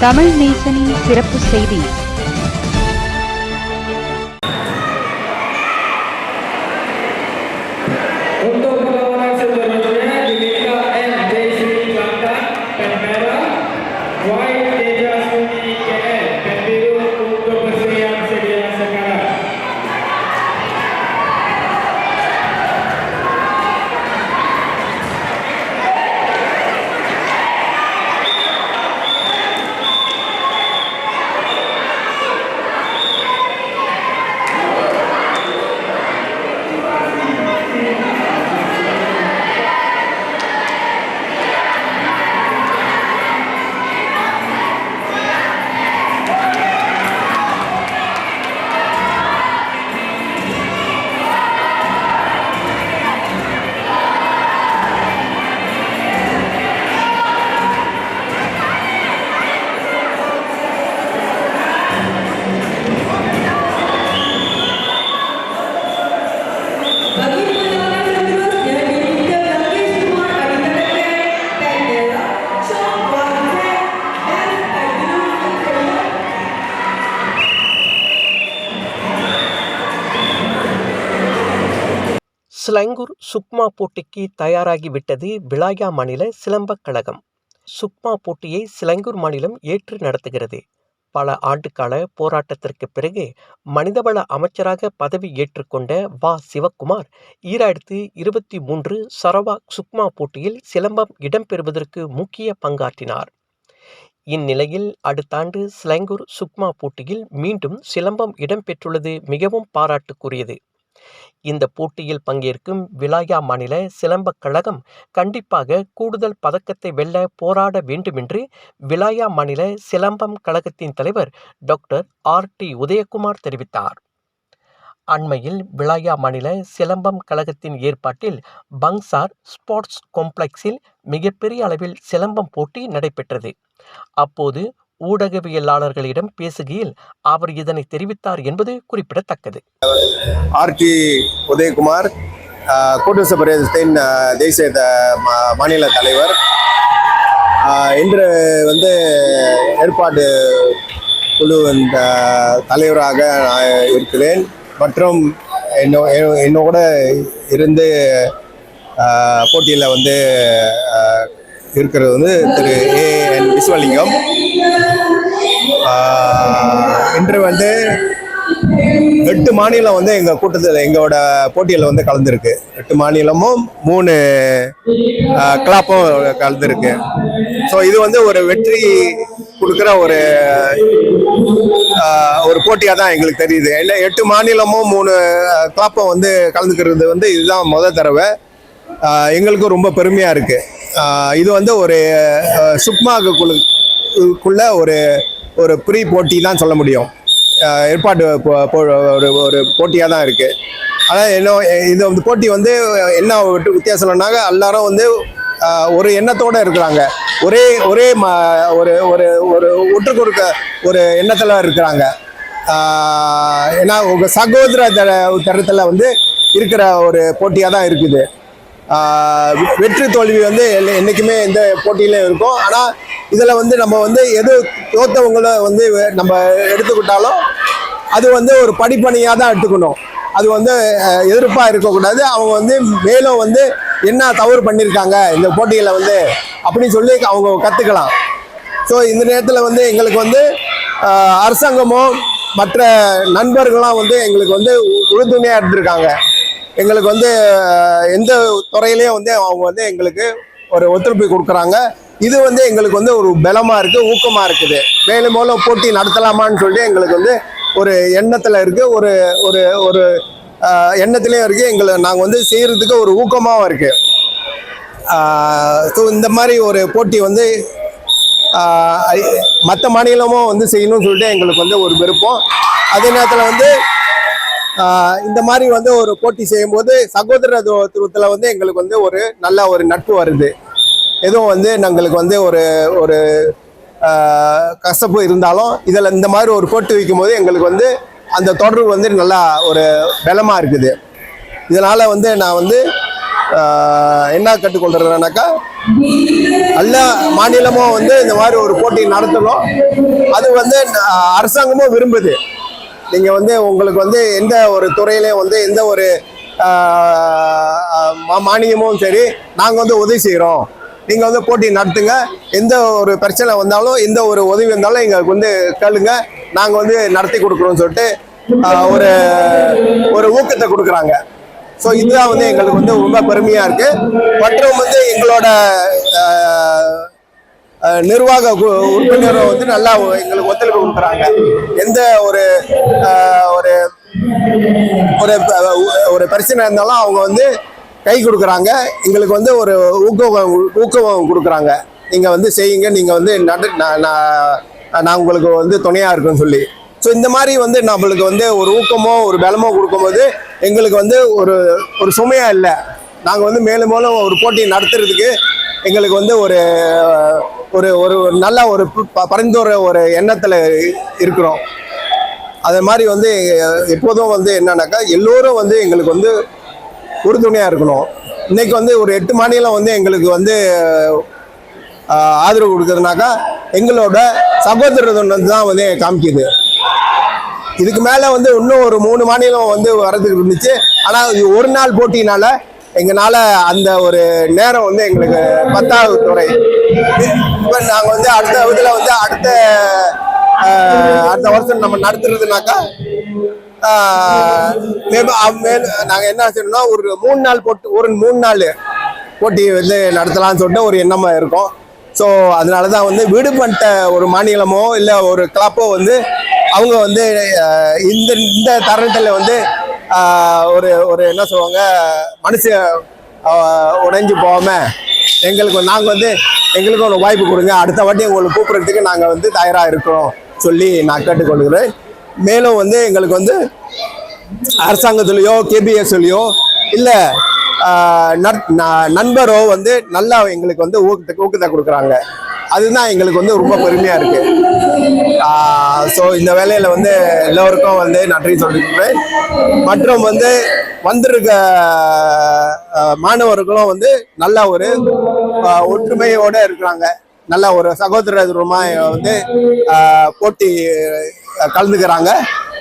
தமிழ் நேசனின் சிறப்பு செய்தி. சிலங்கூர் சுக்மா போட்டிக்கு தயாராகிவிட்டது விளாயா மாநில சிலம்பக் கழகம். சுக்மா போட்டியை சிலங்கூர் மாநிலம் ஏற்று நடத்துகிறது. பல ஆண்டுகால போராட்டத்திற்கு பிறகு மனிதவள அமைச்சராக பதவி ஏற்றுக்கொண்ட வா. சிவக்குமார் ஈராயிரத்து இருபத்தி மூன்று சரவா சுக்மா போட்டியில் சிலம்பம் இடம்பெறுவதற்கு முக்கிய பங்காற்றினார். இந்நிலையில் அடுத்த ஆண்டு சுக்மா போட்டியில் மீண்டும் சிலம்பம் இடம்பெற்றுள்ளது மிகவும் பாராட்டுக்குரியது. இந்த போட்டியில் பங்கேற்கும் விலாயா மாநில சிலம்பக் கழகம் கண்டிப்பாக கூடுதல் பதக்கத்தை வெல்ல போராட வேண்டுமென்று விலாயா மாநில சிலம்பம் கழகத்தின் தலைவர் டாக்டர் ஆர் டி உதயகுமார் தெரிவித்தார். அண்மையில் விலாயா மாநில சிலம்பம் கழகத்தின் ஏற்பாட்டில் பங்சார் ஸ்போர்ட்ஸ் காம்ப்ளெக்ஸில் மிகப்பெரிய அளவில் சிலம்பம் போட்டி நடைபெற்றது. அப்போது ஊடகவியலாளர்களிடம் பேசுகையில் அவர் இதனை தெரிவித்தார் என்பது குறிப்பிடத்தக்கது. ஆர்டி உதயகுமார் ஆஹ், கூட்டரசு பிரதேசத்தின் தேசிய த- மாநில தலைவர். இன்று வந்து ஏற்பாடு குழு இந்த தலைவராக நான் இருக்கிறேன். மற்றும் என்னோ என்னோட இருந்து போட்டியில் வந்து இருக்கிறது வந்து திரு ஏ என் விஸ்வலிங்கம். இன்று வந்து எட்டு மாநிலம் வந்து எங்கள் கூட்டத்தில் எங்களோட போட்டியில் வந்து கலந்துருக்கு. எட்டு மாநிலமும் மூணு கிளாப்பும் கலந்துருக்கு. ஸோ இது வந்து ஒரு வெற்றி கொடுக்குற ஒரு ஒரு போட்டியாக தான் எங்களுக்கு தெரியுது. இல்லை எட்டு மாநிலமும் மூணு கிளாப்பும் வந்து கலந்துக்கிறது வந்து இதுதான் முத தடவை. எங்களுக்கும் ரொம்ப பெருமையாக இருக்குது இது வந்து ஒரு ஆஹ், சுக்மாக்கு குழுக்குள்ள ஒரு ஒரு ப்ரீ போட்டி தான் சொல்ல முடியும். ஏற்பாடு போ- போ- ஒரு ஒரு போட்டியாக தான் இருக்குது ஆனால் என்ன இது வந்து போட்டி வந்து என்ன விட்டு- வித்தியாசம்னாக்க எல்லாரும் வந்து ஒரு எண்ணத்தோடு இருக்கிறாங்க. ஒரே ஒரே ம ஒரு ஒரு ஒரு ஒற்று கொடுக்க ஒரு எண்ணத்தில் இருக்கிறாங்க. ஏன்னா உங்கள் சகோதர தர தரத்தில் வந்து இருக்கிற ஒரு போட்டியாக தான் இருக்குது. வெற்றி தோல்வி வந்து என்றைக்குமே இந்த எந்த போட்டியிலும் இருக்கும். ஆனால் இதில் வந்து நம்ம வந்து எது தோத்தவங்களை வந்து நம்ம எடுத்துக்கிட்டாலும் அது வந்து ஒரு படிப்பணியாக தான் எடுத்துக்கணும். அது வந்து எதிர்ப்பாக இருக்கக்கூடாது. அவங்க வந்து மேலும் வந்து என்ன தவறு பண்ணியிருக்காங்க இந்த போட்டியில் வந்து அப்படின்னு சொல்லி அவங்க கற்றுக்கலாம் ஸோ இந்த நேரத்தில் வந்து எங்களுக்கு வந்து அரசாங்கமும் மற்ற நண்பர்கள்லாம் வந்து எங்களுக்கு வந்து உ- உறுதுணையாக இருந்திருக்காங்க. எங்களுக்கு வந்து எந்த துறையிலையும் வந்து அவங்க வந்து எங்களுக்கு ஒரு ஒத்துழைப்பு கொடுக்குறாங்க. இது வந்து எங்களுக்கு வந்து ஒரு பலமாக இருக்குது ஊக்கமாக இருக்குது. மேலும் மேலும் போட்டி நடத்தலாமான்னு சொல்லிட்டு எங்களுக்கு வந்து ஒரு எண்ணத்தில் இருக்குது ஒரு ஒரு ஒரு எண்ணத்துலேயும் இருக்குது எங்களை நாங்கள் வந்து செய்கிறதுக்கு ஒரு ஊக்கமாகவும் இருக்குது ஸோ இந்த மாதிரி ஒரு போட்டி வந்து மற்ற மாநிலமும் வந்து செய்யணும்னு சொல்லிட்டு எங்களுக்கு வந்து ஒரு விருப்பம். அதே நேரத்தில் வந்து இந்த மாதிரி வந்து ஒரு போட்டி செய்யும்போது சகோதரத்துவத்தில் வந்து எங்களுக்கு வந்து ஒரு நல்ல ஒரு நட்பு வருது. எதுவும் வந்து எங்களுக்கு வந்து ஒரு ஒரு கசப்பு இருந்தாலும் இதில் இந்த மாதிரி ஒரு போட்டி வைக்கும்போது எங்களுக்கு வந்து அந்த தொடர்பு வந்து நல்லா ஒரு பலமாக இருக்குது. இதனால் வந்து நான் வந்து என்ன கற்றுக்கொள்கிறேன்னாக்கா எல்லா மாநிலமும் வந்து இந்த மாதிரி ஒரு போட்டி நடத்தணும். அது வந்து அரசாங்கமும் விரும்புது. நீங்கள் வந்து உங்களுக்கு வந்து எந்த ஒரு துறையிலையும் வந்து எந்த ஒரு மா- மானியமும் சரி நாங்கள் வந்து உதவி செய்கிறோம் நீங்கள் வந்து போட்டி நடத்துங்க. எந்த ஒரு பிரச்சனை வந்தாலும் எந்த ஒரு உதவி வந்தாலும் எங்களுக்கு வந்து கேளுங்க. நாங்கள் வந்து நடத்தி கொடுக்குறோம்னு சொல்லிட்டு ஒரு ஒரு ஊக்கத்தை கொடுக்குறாங்க. ஸோ இதுதான் வந்து எங்களுக்கு வந்து ரொம்ப பெருமையாக இருக்குது மற்றும் வந்து எங்களோட நிர்வாக உறுப்பினரும் வந்து நல்லா எங்களுக்கு ஒத்துழைப்பு கொடுக்குறாங்க. எந்த ஒரு ஒரு ஒரு ஒரு பிரச்சனை இருந்தாலும் அவங்க வந்து கை கொடுக்குறாங்க. எங்களுக்கு வந்து ஒரு ஊக்கம் ஊக்கம் கொடுக்குறாங்க. நீங்கள் வந்து செய்யுங்க நீங்கள் வந்து நட நான் நான் நான் உங்களுக்கு வந்து துணையாக இருக்குன்னு சொல்லி. ஸோ இந்த மாதிரி வந்து நம்மளுக்கு வந்து ஒரு ஊக்கமோ ஒரு பலமோ கொடுக்கும்போது எங்களுக்கு வந்து ஒரு ஒரு சுமையாக இல்லை. நாங்கள் வந்து மேலும் மேலும் ஒரு போட்டி நடத்துறதுக்கு எங்களுக்கு வந்து ஒரு ஒரு ஒரு நல்ல ஒரு பரிந்துரை ஒரு எண்ணத்தில் இருக்கிறோம். அதே மாதிரி வந்து எப்போதும் வந்து என்னன்னாக்கா எல்லோரும் வந்து எங்களுக்கு வந்து உறுதுணையாக இருக்கணும். இன்றைக்கி வந்து ஒரு எட்டு மாநிலம் வந்து எங்களுக்கு வந்து ஆதரவு கொடுக்குறதுனாக்கா எங்களோட சகோதரத்துவம் தான் வந்து காமிக்குது. இதுக்கு மேலே வந்து இன்னும் ஒரு மூணு மாநிலம் வந்து வர்றதுக்கு இருந்துச்சு. ஆனால் இது ஒரு நாள் போட்டினால எங்களால் அந்த ஒரு நேரம் வந்து எங்களுக்கு பத்தாவது துறை. இப்போ நாங்கள் வந்து அடுத்த இதில் வந்து அடுத்த அடுத்த வருஷம் நம்ம நடத்துறதுனாக்கா நாங்கள் என்ன செய்யணும்னா ஒரு மூணு நாள் போட்டு ஒரு மூணு நாள் போட்டி வந்து நடத்தலாம்னு சொல்லிட்டு ஒரு எண்ணமாக இருக்கும். ஸோ அதனால தான் வந்து விடுபட்ட ஒரு மாநிலமோ இல்லை ஒரு கிளப்போ வந்து அவங்க வந்து இந்த இந்த தருணத்தில் வந்து ஒரு ஒரு என்ன சொல்லுவாங்க மனசு உடைஞ்சு போகாம எங்களுக்கு நாங்கள் வந்து எங்களுக்கு ஒரு வாய்ப்பு கொடுங்க. அடுத்த வாட்டி உங்களுக்கு கூப்பிட்றதுக்கு நாங்கள் வந்து தயாராக இருக்கிறோம் சொல்லி நான் கேட்டுக்கொள்கிறேன். மேலும் வந்து எங்களுக்கு வந்து அரசாங்கத்துலேயோ கேபிஎஸ்லேயோ இல்லை நண்பரோ வந்து நல்லா எங்களுக்கு வந்து ஊக்கத்தை ஊக்கத்தை கொடுக்குறாங்க. அதுதான் எங்களுக்கு வந்து ரொம்ப பெருமையாக இருக்குது ஸோ இந்த வேலையில் வந்து எல்லோருக்கும் வந்து நன்றி சொல்லிக்கிறேன். மற்றும் வந்து வந்திருக்க மாணவர்களும் வந்து நல்ல ஒரு ஒற்றுமையோடு இருக்கிறாங்க. நல்ல ஒரு சகோதரமாக வந்து போட்டி கலந்துக்கிறாங்க.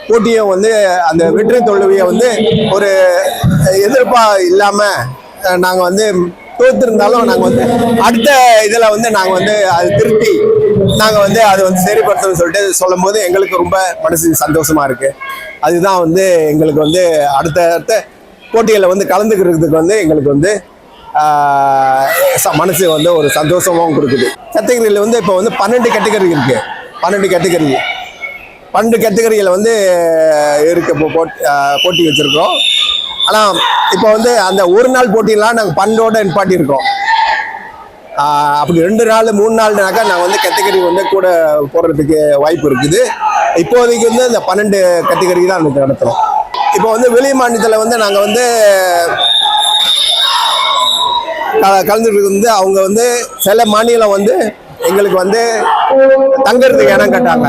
போட்டியும் வந்து அந்த வெற்றி தோல்வியை வந்து ஒரு எதிர்ப்பாக இல்லாமல் நாங்கள் வந்து தோத்துருந்தாலும் நாங்கள் வந்து அடுத்த இதில் வந்து நாங்கள் வந்து அது திருத்தி நாங்கள் வந்து அதை வந்து சரிப்படுத்தணும்னு சொல்லிட்டு சொல்லும் போது எங்களுக்கு ரொம்ப மனசு சந்தோஷமா இருக்கு. அதுதான் வந்து எங்களுக்கு வந்து அடுத்த அடுத்த போட்டிகளில் வந்து கலந்துக்கிறதுக்கு வந்து எங்களுக்கு வந்து ச- மனசு வந்து ஒரு சந்தோஷமாகவும் கொடுக்குது. கேட்டகரியில் வந்து இப்போ வந்து பன்னெண்டு கேட்டகரி இருக்கு. பன்னெண்டு கேட்டகரி. பன்னெண்டு கேட்டகரியில் வந்து இருக்கு இப்போ போட்டி போட்டி வச்சுருக்கோம் ஆனால் இப்போ வந்து அந்த ஒரு நாள் போட்டியெல்லாம் நாங்கள் பன்னெண்டோட நிப்பாட்டியிருக்கோம் அப்படி ரெண்டு நாள் மூணு நாள்னாக்கா நாங்கள் வந்து கேட்டகரி வந்து கூட போடுறதுக்கு வாய்ப்பு இருக்குது. இப்போதைக்கு வந்து இந்த பன்னெண்டு கேட்டகரி தான் வந்து நடத்துகிறோம் இப்போ வந்து வெளி மாநிலத்தில் வந்து நாங்கள் வந்து க- கலந்துட்டு வந்து அவங்க வந்து சில மாநிலம் வந்து எங்களுக்கு வந்து தங்கறதுக்கு இடம் கேட்டாங்க.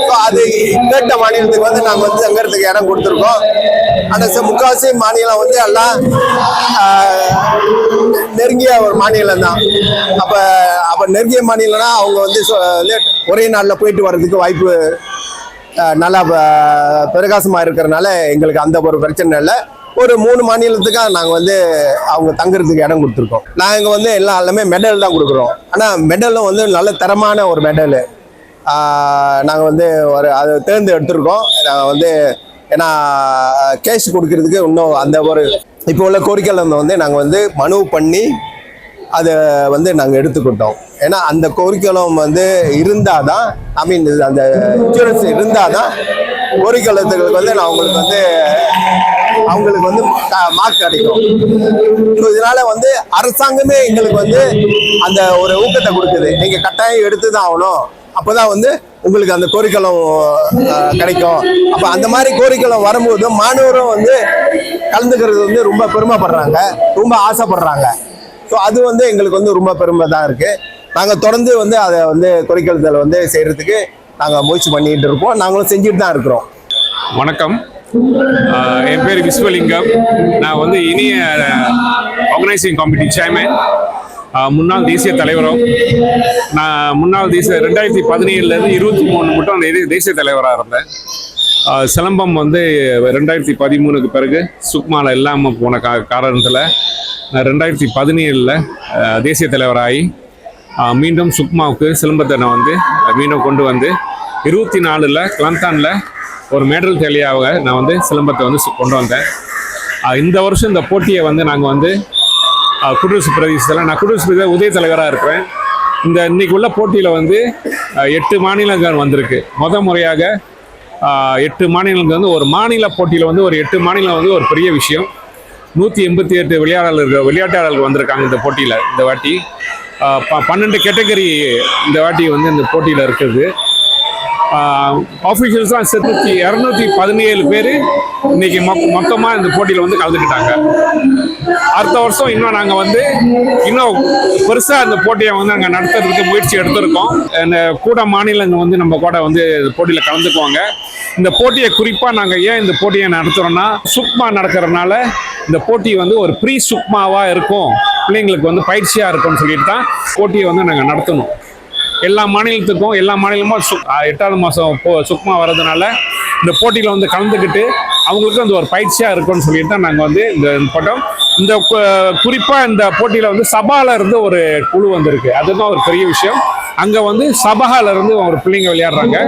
ஸோ அது கேட்ட மாநிலத்துக்கு வந்து நாங்கள் வந்து தங்கறதுக்கு இடம் கொடுத்துருக்கோம். ஆனால் ச- மாநிலம் வந்து எல்லாம் நெருங்கிய ஒரு மாநிலம் தான். அப்போ அப்போ நெருங்கிய மாநிலம்னா அவங்க வந்து சொ- வந்து ஒரே நாளில் போயிட்டு வர்றதுக்கு வாய்ப்பு நல்லா பிரகாசமாக பிரகாசமா இருக்கிறனால எங்களுக்கு அந்த ஒரு பிரச்சனை இல்லை. ஒரு மூணு மாநிலத்துக்காக நாங்கள் வந்து அவங்க தங்குறதுக்கு இடம் கொடுத்துருக்கோம். நாங்கள் வந்து எல்லாம் எல்லாமே மெடல் தான் கொடுக்குறோம். ஆனால் மெடலும் வந்து நல்ல தரமான ஒரு மெடலு நாங்கள் வந்து ஒரு அதை தேர்ந்து எடுத்திருக்கோம். நாங்கள் வந்து ஏன்னா கேஸ் கொடுக்கறதுக்கு இன்னும் அந்த ஒரு இப்போ உள்ள கோரிக்கையில் வந்து நாங்கள் வந்து மனு பண்ணி அதை வந்து நாங்கள் எடுத்துக்கிட்டோம் ஏன்னா அந்த கோரிக்கைகளும் வந்து இருந்தால் தான் ஐ மீன் அந்த இன்சூரன்ஸ் இருந்தால் தான் கோரிக்கை வந்து நான் உங்களுக்கு வந்து அவங்களுக்கு வந்து மார்க் கிடைக்கும். ஸோ இதனால வந்து அரசாங்கமே எங்களுக்கு வந்து அந்த ஒரு ஊக்கத்தை கொடுக்குது. நீங்கள் கட்டாயம் எடுத்து தான் ஆகணும். அப்போதான் வந்து உங்களுக்கு அந்த கோரிக்கைகளும் கிடைக்கும். அப்போ அந்த மாதிரி கோரிக்கைகளும் வரும்போது மாணவரும் வந்து கலந்துக்கிறது வந்து ரொம்ப பெருமைப்படுறாங்க. ரொம்ப ஆசைப்படுறாங்க. ஸோ அது வந்து எங்களுக்கு வந்து ரொம்ப பெருமை தான் இருக்குது நாங்கள் தொடர்ந்து வந்து அதை வந்து குறிக்கோள்களை வந்து செய்கிறதுக்கு நாங்கள் முயற்சி பண்ணிட்டு இருப்போம் நாங்களும் செஞ்சுட்டு தான் இருக்கிறோம். வணக்கம். என் பேர் விஸ்வலிங்கம். நான் வந்து இனிய ஆர்கனைசிங் கமிட்டி சேர்மேன் முன்னாள் தேசிய தலைவரும். நான் முன்னாள் தேசிய ரெண்டாயிரத்தி பதினேழுலேருந்து இருபத்தி மூணு மட்டும் அந்த தேசிய தலைவராக இருந்தேன். சிலம்பம் வந்து ரெண்டாயிரத்தி பதிமூணுக்கு பிறகு சுக்மாவில் இல்லாமல் போன கா காரணத்தில் நான் ரெண்டாயிரத்தி பதினேழில் தேசிய தலைவராகி மீண்டும் சுக்மாவுக்கு சிலம்பத்தை நான் வந்து மீண்டும் கொண்டு வந்து இருபத்தி நாலில் கிளந்தானில் ஒரு மேடல் தேலியாக நான் வந்து சிலம்பத்தை வந்து கொண்டு வந்தேன். இந்த வருஷம் இந்த போட்டியை வந்து நாங்கள் வந்து குடியரசு பிரதேசத்தில் நான் குடியரசு பிரதேச உதய தலைவராக இருக்கிறேன். இந்த இன்னைக்கு உள்ள போட்டியில் வந்து எட்டு மாநிலங்கள் வந்திருக்கு. முத முறையாக எட்டு மாநிலங்கள் வந்து ஒரு மாநில போட்டியில் வந்து ஒரு எட்டு மாநிலம் வந்து ஒரு பெரிய விஷயம். நூற்றி எண்பத்தி எட்டு விளையாடலர்கள் விளையாட்டாளர்கள் வந்திருக்காங்க இந்த போட்டியில் இந்த வாட்டி. ப- பன்னெண்டு கேட்டகரி இந்த வாட்டி வந்து இந்த போட்டியில் இருக்குது. ஆஃபீஷியல்ஸாக செத்துச்சு இரநூத்தி பதினேழு பேர் இன்னைக்கு மொ மொத்தமாக இந்த போட்டியில் வந்து கலந்துக்கிட்டாங்க. அடுத்த வருஷம் இன்னும் நாங்கள் வந்து இன்னும் பெருசாக இந்த போட்டியை வந்து நாங்கள் நடத்துறதுக்கு முயற்சி எடுத்திருக்கோம். இந்த கூட மாநிலங்கள் வந்து நம்ம கூட வந்து போட்டியில் கலந்துக்குவாங்க. இந்த போட்டியை குறிப்பாக நாங்கள் ஏன் இந்த போட்டியை நடத்துகிறோன்னா சுக்மா நடக்கிறதுனால இந்த போட்டி வந்து ஒரு ப்ரீ சுக்மாவாக இருக்கும். பிள்ளைங்களுக்கு வந்து பயிற்சியாக இருக்கும்னு சொல்லிட்டு தான் போட்டியை வந்து நாங்கள் நடத்தணும். எல்லா மாநிலத்துக்கும் எல்லா மாநிலமும் சுக் எட்டாவது மாதம் போ சுக்மா வர்றதுனால இந்த போட்டியில் வந்து கலந்துக்கிட்டு அவங்களுக்கும் அந்த ஒரு பயிற்சியாக இருக்கும்னு சொல்லிட்டு தான் நாங்கள் வந்து இந்த போட்டோம். இந்த குறிப்பாக இந்த போட்டியில் வந்து சபால இருந்து ஒரு குழு வந்திருக்கு. அதுதான் ஒரு பெரிய விஷயம். அங்கே வந்து சபகால இருந்து ஒரு பிள்ளைங்க விளையாடுறாங்க.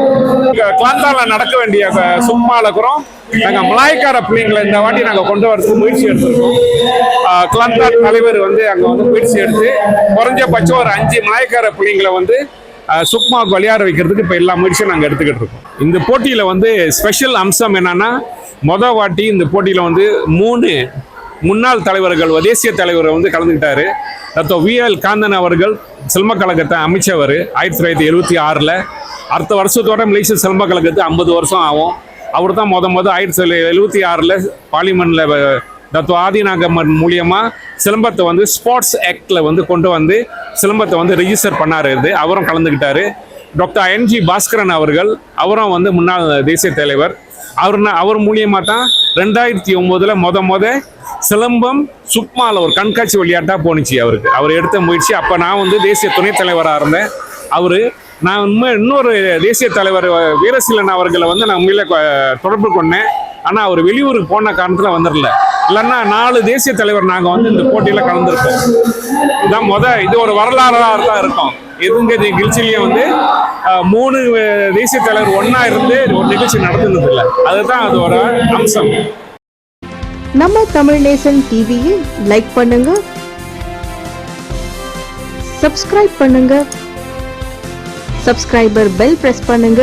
கிளாந்தால நடக்க வேண்டிய சும்மாவில் இருக்கிறோம் நாங்கள் மலாய்க்கார பிள்ளைங்களை இந்த வாட்டி நாங்கள் கொண்டு வரதுக்கு முயற்சி எடுத்திருக்கோம். ஆஹ், கிளாந்தா தலைவர் வந்து அங்கே வந்து முயற்சி எடுத்து குறைஞ்சபட்சம் ஒரு அஞ்சு மலாய்க்கார பிள்ளைங்களை வந்து ஆஹ், சுக்மாவுக்கு விளையாட வைக்கிறதுக்கு இப்போ எல்லா முயற்சியும் நாங்கள் எடுத்துக்கிட்டு இருக்கோம். இந்த போட்டியில் வந்து ஸ்பெஷல் அம்சம் என்னன்னா மொதல் வாட்டி இந்த போட்டியில் வந்து மூணு முன்னாள் தலைவர்கள் தேசிய தலைவர் வந்து கலந்துக்கிட்டாரு. டாக்டர் வி எல் காந்தன் அவர்கள் சிலம்ப கழகத்தை அமைச்சவர் ஆயிரத்தி தொள்ளாயிரத்தி எழுபத்தி ஆறில். அடுத்த வருஷத்தோட மலேசிய சிலம்ப கழகத்து ஐம்பது வருஷம் ஆகும். அவர் தான் மொதல் மொதல் ஆயிரத்தி தொள்ளாயிரத்தி எழுபத்தி ஆறில் பார்லிமெண்ட்டில் டாக்டர் ஆதிநாகம்மன் மூலியமாக சிலம்பத்தை வந்து ஸ்போர்ட்ஸ் ஆக்டில் வந்து கொண்டு வந்து சிலம்பத்தை வந்து ரிஜிஸ்டர் பண்ணார். இது அவரும் கலந்துக்கிட்டார் டாக்டர் என்ஜி பாஸ்கரன் அவர்கள் அவரும் வந்து முன்னாள் தேசிய தலைவர். அவர் அவர் மூலியமாக தான் ரெண்டாயிரத்தி ஒம்போதில் மொத மொத சிலம்பம் சுக்மாவில் ஒரு கண்காட்சி விளையாட்டாக போணுச்சு அவருக்கு. அவர் எடுத்த முயற்சி அப்போ நான் வந்து தேசிய துணைத் தலைவராக இருந்தேன். அவர் நான் உண்மை இன்னொரு தேசிய தலைவர் வீரசீலன் அவர்களை வந்து நான் உண்மையில கொ- தொடர்பு கொண்டேன். ஆனால் அவர் வெளியூருக்கு போன காரணத்தில் வந்துடல இல்லைன்னா நாலு தேசிய தலைவர் நாங்கள் வந்து இந்த போட்டியில் கலந்துருக்கோம் இதான் முத இது ஒரு வரலாறாக தான் இருக்கும். எதுங்க நிகழ்ச்சியிலையும் வந்து மூணு தேசிய தலைவர் ஒன்றா இருந்து ஒரு நிகழ்ச்சி நடத்துனது இல்லை அதுதான் அதோட அம்சம். நம்ம தமிழ் நேசன் டிவியை லைக் பண்ணுங்க. சப்ஸ்கிரைப் பண்ணுங்க. சப்ஸ்கிரைபர் பெல் பிரஸ் பண்ணுங்க.